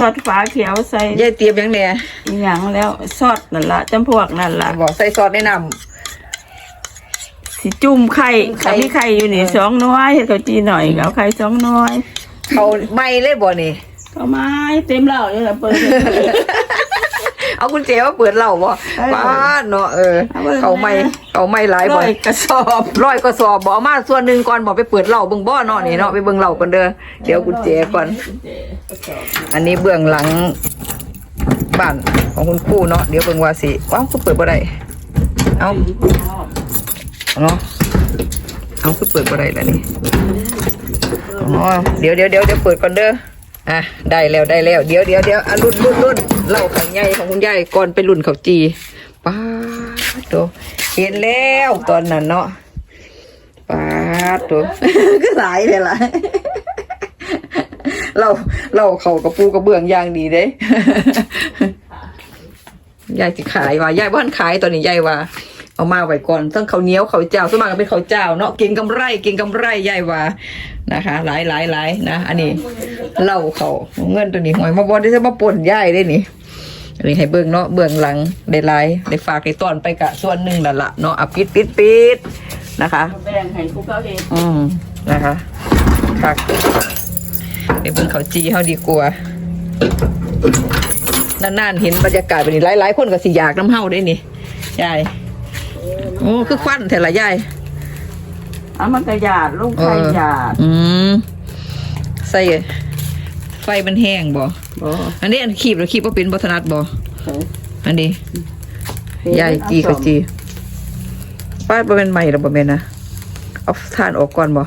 ทอดฟ้าเขียวใส่ยายเตรียมหยังแหน่อีหยังแล้วซอสนั่นละจำพวกนั่นละบอกใส่ซอสแนะน สิจุ่มไข่ไข่กับพี่ไข่อยู่นี่สองน้อยเฮ็ดข้าวจีหน่อยกับเอาไข่สองน้อยำเขาไม่เลยบ่นี่ ก็ไม้เต็มเหล่าอยู่แล้วเปิด เอากุญแจมาเปิดเหล่าบ่เออป้าดเนาะเออเอาเบิ่งเขาไม่นะเขาไม่หลายบ่ร้อยกระสอบร้อยก็สอบบอกเอามาส่วนหนึ่งก่อนบอกไปเปิดเหล่าเบิ่งบ่เนาะนี่เนาะไปเบิ่งเหล่าก่อนเด้อเดี๋ยวกุญแจก่อน อันนี้เบื้องหลังบ้านของคุณครูเนาะเดี๋ยวเบิ่งว่าสิว้าวคือเปิดบ่ได้เอาเนาะเอาคือเปิดบ่ได้แล้วนี่อ๋อเดี๋ยวเดี๋ยวเดี๋ยวเดี๋ยวเปิดก่อนเด้อ อะได้แล้วได้แล้วเดี๋ยวเดี๋ยวเดี๋ยวอะรุ่นรุ่นรุ่นเหล่าขังใหญ่ของคุณยายก่อนไปรุ่นเขาจีป้าดโตเห็นแล้วตอนนั้นเนาะป้าดโตก็หลายเลยล่ะเราเราเขากระปูกระเบื้องอย่างดีเด้ยายสิขายว่ายายบ้านขายตอนนี้ยายว่า เอามาไว้ก่อนต้องข้าเนี้ยวข้าเจ้าสมากก็เป็นเขาเจ้าเนาะกินกำไรกินกำไรยายว่านะคะ หลายหลายหลายนะ อันนี้ เหล่าเขาเงินตัวนี้หวยมาบอได้จะมาป่นยายได้นี่อันนี้ให้เบิ่งเนาะเบื้องหลังได้หลายได้ฝากได้ตอนไปกะส่วนหนึ่งละละเนาะอะปิดปิดปิดนะคะแบ่งให้ผู้เขาเองอืมนะคะค่ะเดี๋ยวเบิ่งเขาวจีเขาดีกว่านานๆเห็นบรรยากาศแบบนี้หลายๆคนก็สิอยากน้ำเฮาได้นี่ยายโอ้คือควันแต่ละยายเอามันกระหยาดลูกไข่หยาดอืมใส่ไฟมันแห้งบ่บ่อันนี้อันขีบหรือขีบว่าเป็นบัถนัดบ่เอออันนี้ยายจีเขาจีป้าดบ่เป็นใหม่หรอบ่แม่นนะเอาทานออกก่อนบ่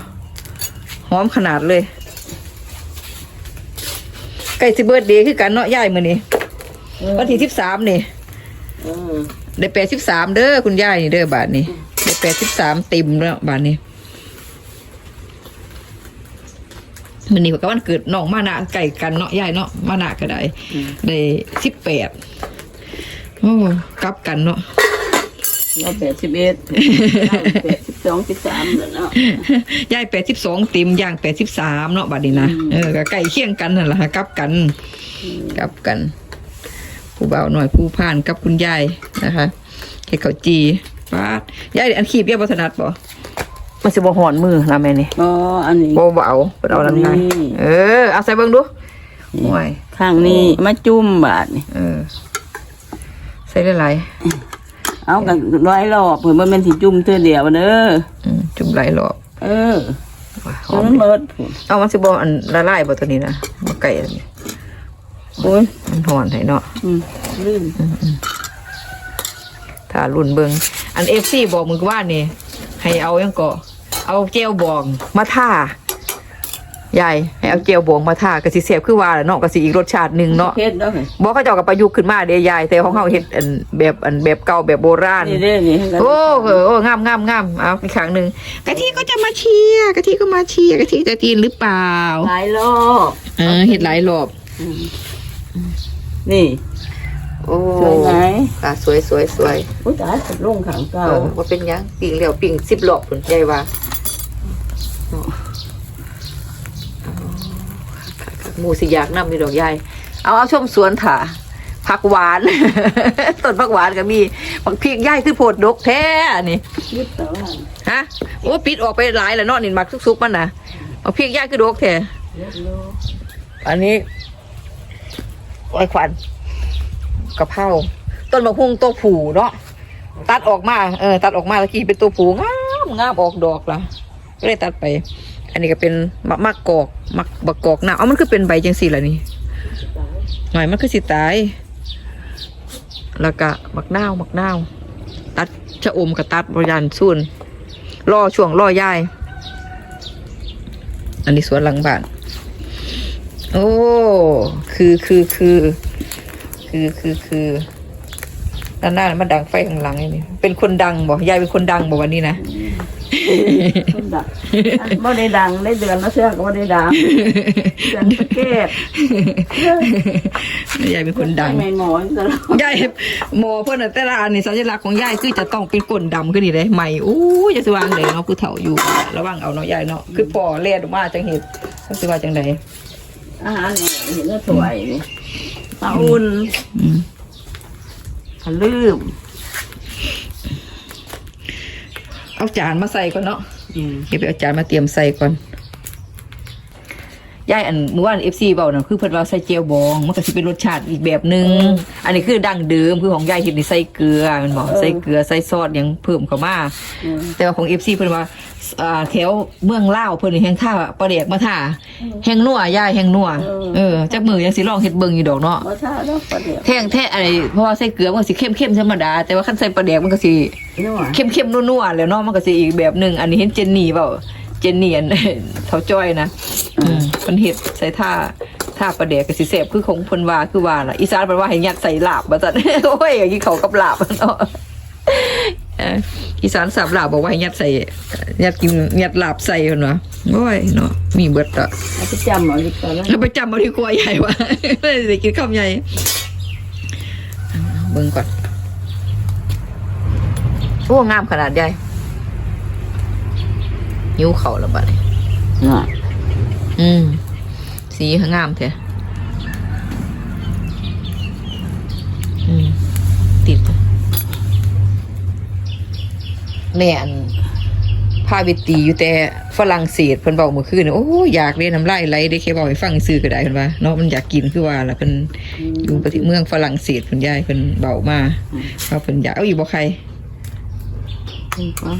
หอมขนาดเลยใกล้สิเบิร์ดเดย์คือกันเนาะยายมื้อนี้วันที่สิบสามนี่เออได้แปดสิบสามเด้อคุณยายนี่เด้อบาทนี้ได้แปดสิบสามเต็มแล้วบาทนี้ มื้อนี้ก็วันเกิดน้องมานะไก่กันเนาะยายเนาะมานะก็ได้ได้สิบแปดโอ้กลับกันเนาะเราแปดสิบเอ็ดแปดสิบสองสิบสามแล้วเนาะยายแปดสิบสองเต็มย่างแปดสิบสามเนาะบัดนี้นะอืมเออก็ใกล้เคียงกันนั่นแหละกลับกันกลับกัน ผู้บ่าวหน่อยผู้ผ่านกับคุณยายนะคะเฮ็ดข้าวจีปาดยายอันขีบยายบัถนัดบ่ มันสิบ่หอนมือนะแม่นี่อ๋ออันนี้ บ่เบเอาเพิ่นเอานั่นไงนี่ เออเอาใส่เบิ่งดูโอ้ยข้างนี้มาจุ่มบาทนี่เออใส่หลายเอากันร้อยรอบเผื่อมันเป็นสีจุ่มเธอเดียวเด้อๆอืมจุ่มหลายรอบเออว้าหจอมนมันเบิดพุ่นเอามันสิบ่อันละลายบ่ตัวนี้นะบ่ไก่อันนี้โอ้ยมันหอนให้เนาะ อืมลื่นถ้ารุ่นเบิงอันเอฟซีบอกมึงว่านี่ให้เอายังก็ เอาเจลบองมาท่ายายให้เอาเจลบองมาท่ากะสิเสียบคือว่าแหละเนาะกะสิอีกรสชาติหนึ่งเนาะเพชรเด้อเฮ้ยบอกเขาเจ้ากับประยุกต์ขึ้นมาเด้ยายแต่ของเขาเฮ็ดอันแบบอันแบบเก่าแบบโบราณ นี่เด้อนี่ให้กันโอ้เออโอ้งามงามงามเอาอีกครั้งหนึ่งกะทิก็จะมาเชียร์กะทิก็มาเชียร์กะทิจะตีนหรือเปล่าหลายรอบเออเฮ็ดหลายรอบนี่โอ้สวยไหมค่ะสวยสวยสวยอุ้ยตายลงขังเก่าเออว่าเป็นหยังปิ่งแล้วปิ่งสิบหลอกผลใจว่า หมูสิอยากนำมีดอกใหญ่เอาเอาชมสวนถาผักหวาน ต้นผักหวานก็มีผักพริกใหญ่คือโพดดกแท้นี่ยึดต่อว่าฮะโอ้ปิดออกไปหลายแล้วเนาะนี่มักซุกๆมันนะผักพริกใหญ่คือดกแท้ยึดโลอันนี้ไอ้ขวัญกะเพราต้นมะฮุ่งตัวผูเนาะตัดออกมาเออตัดออกมาแล้วกี่เป็นตัวผูงามงามออกดอกละ ก็เลยตัดไป อันนี้ก็เป็นมะมะกอกมักบักกอกน้าเอามันคือเป็นใบจังสี่ละนี่หน่อยมันคือสิตาย แล้วก็มักนาวมักนาวตัดชะอมกับตัดบริยานส่วนรอช่วงรอย่ายอันนี้สวนหลังบ้าน โอ้ คือคือคือคือคือคือด้านหน้ามันดังไฟข้างหลังนี่เป็นคนดังบอกยายเป็นคนดังบอกวันนี้นะ คนดังอะบ่ได้ดังได้เดือนละเสื้อก็บ่ได้ดังเดือนสะเก็ดยายเป็นคนดังไม่หมอนตลอดยายหมอเพื่อนนะแต่ละอันนี่สัญลักษณ์ของยายคือจะต้องเป็นก้นดำขึ้นนี่เลยใหม่อู้ยจะสว่างเลยเนาะผู้เฒ่าอยู่ ระวังเอาเนาะยายเนาะคือป่อเลียดออกมาจังเห็ดสักสิว่าจังใดอาหารเนี่ยเห็นแล้วสวยนี่ปลาอุ่นอืมผลืม เอาจานมาใส่ก่อนเนาะอืมเดี๋ยวไปเอาจานมาเตรียมใส่ก่อน ยายอันเมื่อวานเอฟซีเบาน่ะคือเพิ่นว่าใส่เจียวบอง มันก็สิเป็นรสชาติอีกแบบหนึง อันนี้คือดั้งเดิมคือของยายเฮ็ดนี่ใส่เกลือแมันบอกใส่เกลือใส่ซอสหยังเพิ่มเข้ามาอืมแต่ว่าของเอฟซีเพิ่นว่าอ่าแถวเมืองลาวเพิ่นนี่แฮงท่าปลาแดกมาท่าแฮงนัวยายแฮงนัวเออจักมือยังสิลองเฮ็ดเบิ่งอยู่ดอกเนาะ บ่ท่าดอกปลาเดียวแท่งแท้อะไรเพราะว่าใส่เกลือมันก็สิเข้มๆธรรมดา แต่ว่าคันใส่ปลาแดกมันก็สินัวเข้มๆนัวๆแล้วเนาะมันก็สิอีกแบบหนึงอันนี้เห็นเจนนี่เปล่าเจนนี่อัน เท่าจ้อยนะอืม เพิ่นเฮ็ดใส่ท่าท่าปลาแดกก็สิแซ่บคือของเพิ่นว่าคือว่าล่ะอีสานเพิ่นว่าให้ยัดใส่ลาบว่าซั่นโอ้ยอย่างนี้เขากับลาบเนาะเอ่ออีสานสับลาบบอกว่าให้ยัดใส่ยัดกินยัดลาบใส่เพิ่นว่าโอ้ยเนาะมีเบิดอะเอาไปจำเอาดีกว่าแล้วแล้วไปจำเอาที่ครัวใหญ่วะไม่ได้กินข้าวใหญ่เบิ่งก่อนโอ้งามขนาดใหญ่ยิ้วเข่าแล้วบัดนี้น่ะ อืม สีงามแท้อืม ติดแม่อันพาไปตีอยู่แต่ฝรั่งเศสเพิ่นบอกเมื่อคืนนี่โอ้อยากเรียนน้ำลายไหลได้แค่บอกให้ฟังซื้อก็ได้เพิ่นว่าเนาะมันอยากกินคือว่าล่ะเพิ่นอยู่ประเทศเมืองฝรั่งเศสเพิ่นยายเพิ่นเบามาว่าเพิ่นอยากเอาอยู่บ่ใครดีกว่า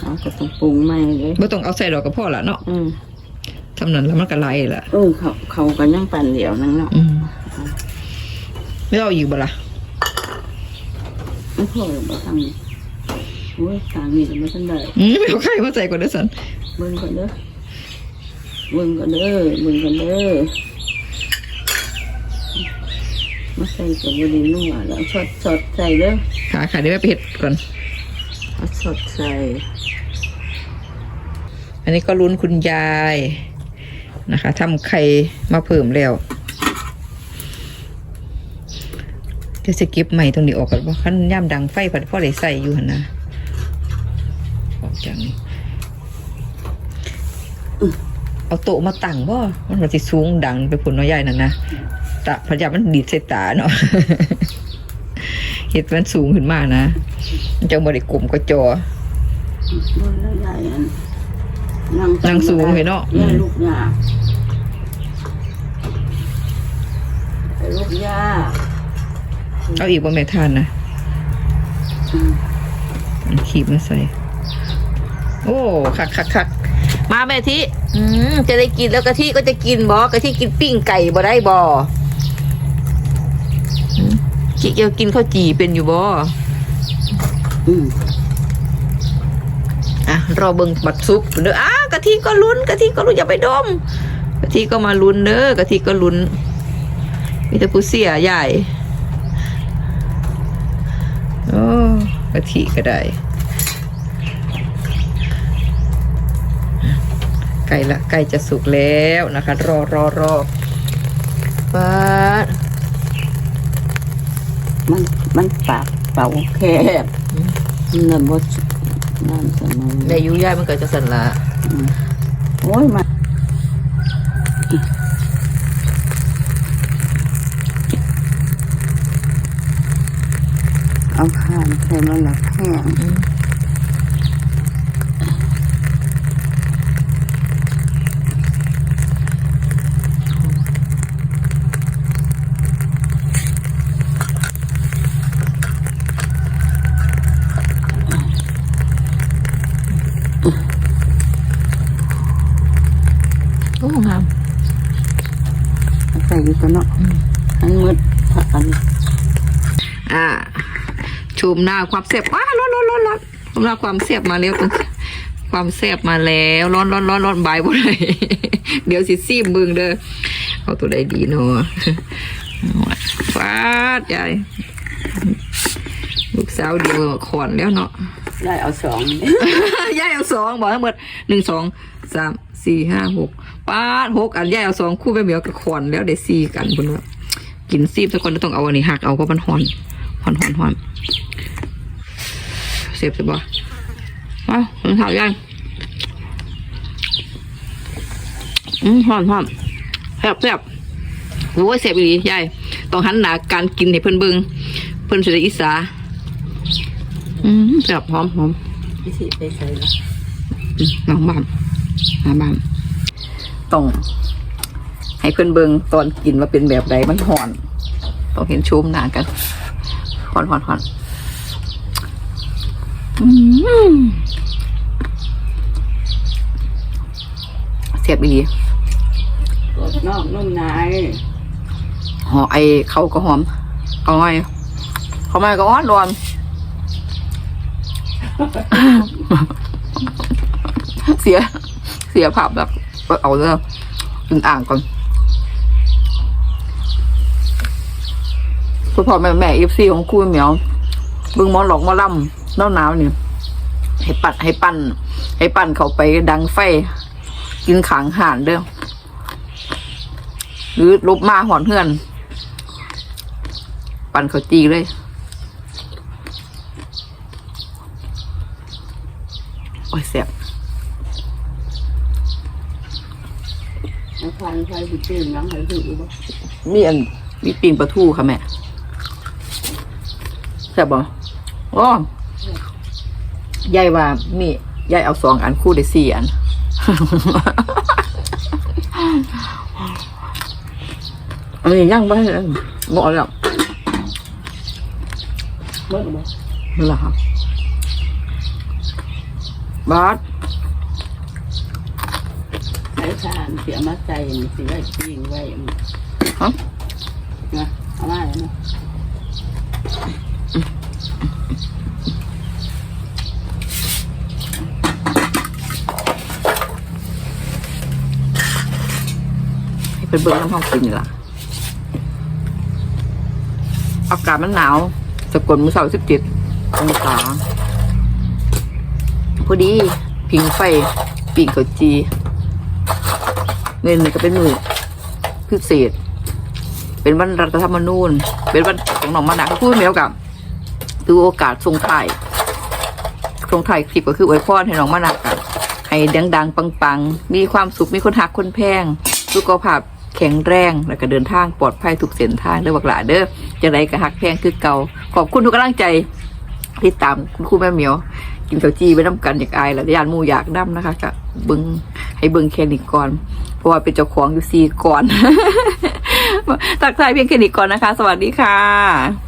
เอาก็ต้องปรุงใหม่เลยบ่ต้องเอาใส่ดอกก็พอละเนาะอืม ทำนั้นแล้วมันก็ไหลล่ะเออเขาเขาก็ยังปั่นเดียวนั่งเนาะอืมไม่เอาอีกบ่ล่ะไม่พอหรอกบ่ทำนี่โอ้ยสามีก็ไม่ทันได้อืมไม่เอาใครมาใส่ก่อนเด้อสันเบิ่งก่อนเด้อเบิ่งก่อนเด้อเบิ่งก่อนเด้อมาใส่กับบดีนัวแล้วสดสดใส่เด้อขาขาเดี๋ยวแม่ไปเฮ็ดก่อนเอาสดใส่อันนี้ก็ลุ้นคุณยาย นะคะทำไข่มาเพิ่มแล้วจะสกิปใหม่ตรงนี้ออกก่อนเพราะขั้นย่ำดังไฟผัดพ่อได้ใส่อยู่หันนะออกจากนี้เอาโต๊ะมาตั้งบ่มันมันสิสูงดังไปผุนน้อยใหญ่นั่นนะตาพยามันดีดใส่ตาเนาะเห็ดมันสูงขึ้นมากนะมันจะบริกลมก็จอใหญ่อัน นั่งนั่งสูงเห็นเนาะยายลูกยาไอ้ลูกยาเอาอีกบ่แม่ทานนะอืมอันขีบมาใส่ โอ้คักคักคักมาแม่ทิอืมจะได้กินแล้วกะทิก็จะกินบอกะทิกินปิ้งไก่บ่ได้บ่อืมจิเกียวกินข้าวจี่เป็นอยู่บ่อืม อะรอเบิ่งบัดซุปเด้ออ้ากะทิก็ลุ้นกะทิก็ลุ้นอย่าไปดมกะทิก็มาลุ้นเด้อกะทิก็ลุ้นมีแต่ผู้เสียใหญ่โอ้กะทิก็ได้ไก่ละไก่จะสุกแล้วนะคะ รอรอรอปัดมันมันปากเป่าแคบมันน่ะบดนั่นสมองในยุย่ายมันก็จะสั่นละอืม โอ้ยมาเอาข้ามใส่มันละแห้ง ใส่อยู่กันเนาะอันมืดผักอันอ่าชมหน้าความแซ่บว้าร้อนร้อนร้อนร้อนชมหน้าความแซ่บมาแล้วความแซ่บมาแล้วร้อนร้อนร้อนร้อนบายบ่ได้เดี๋ยวสิซีมเบึงเด้อเอาตัวใดดีเนาะฟาดยายลูกสาวเดียวขอนแล้วเนาะ ได้เอาสองย่ายเอาสองบอกทั้งหมดหนึ่งสองสามสี่ห้าหกป้าดหกอันย่ายเอาสองคู่ไปเหมียวกับขอนแล้วได้สี่กันบนว่ากินซีบสักคนต้องเอาอันนี้หักเอาเพราะมันหอนหอนหอนหอนเสียบใช่ปะมาผมถามย่ายอืมหอนหอนแซ่บแซ่บโอ้ยเสียบอีหลียายต้องหันหนาการกินให้เพิ่อนเบิงเพิ่อนสิได้อิสา อืมแซ่บหอมหอมพิธีไปใส่ละอืมน้องบ้านน้องบ้านต้อง ให้เพิ่นเบิ่งตอนกินว่าเป็นแบบใดมันหอน ต้องเห็นชมหน้ากันหอนหอนหอนอืมเสียบอีหลีตัวนอกนุ่มในหอไอเขาก็หอมเอาไงเขาไม่ก็อ่อนรอน เสีย เสียภาพแบบเอาเรื่องอึ่งอ่างก่อนพ่อพ่อแม่แม่เอฟซีของคุณเหมียวบึงมอหลอกมอล่ำหนาวหนาวๆนี่ยให้ปัดให้ปั้นให้ปั้นเขาไปดังไฟ กินขางห่านเด้อหรือลบมาหอนเฮือน ปั่นเขาวจีเลย โอ้ยแซ่บน้ำพันใครไปตื่นน้ำใครถือบ่มีอันมีปีนปลาทูค่ะแม่แซ่บบ่โอ้ยายว่ามียายเอาสองอันคู่ได้สี่อันอันนี้ย่างไปหมดแล้วเมื่อบ่นี่แหละครับ บาสใส่ทานเสียมาใส่สิไว้ปิ้งไว้ฮะนะเอามาแล้วนะให้เป็นเบิร์น้ำห้องกินนี่ล่ะอากาศมันหนาวสกลมือเสาสิบเจ็ดองศา พอดีพิงไฟปีกเขาวจีเงินก็เป็นมือพิเศษ เป็นวันรัฐธรรมนูญ เป็นวันของหนองมานะเขาพูดเมียวกับดูโอกาสทรงไทยทรงไทยคลิปก็คืออวยพรให้หนองมานะกับให้ดังๆ ปังๆ มีความสุข มีคนหักคนแพง สุขภาพแข็งแรง แล้วก็เดินทางปลอดภัยทุกเส้นทางเด้อบักหลาเด้อจะไรก็หักแพงคือเก่า ขอบคุณทุกกำลังใจที่ตามคุณครูแม่เหมียว กินข้าวจีไปน้ำกันอยากอายแล้วยานมูอยากน้ำนะคะก็เบิงให้เบิงแค่นี้ก่อน เพราะว่าเป็นเจ้าของอยู่ซีก่อน ตักทายเพียงแค่นี้ก่อนนะคะ สวัสดีค่ะ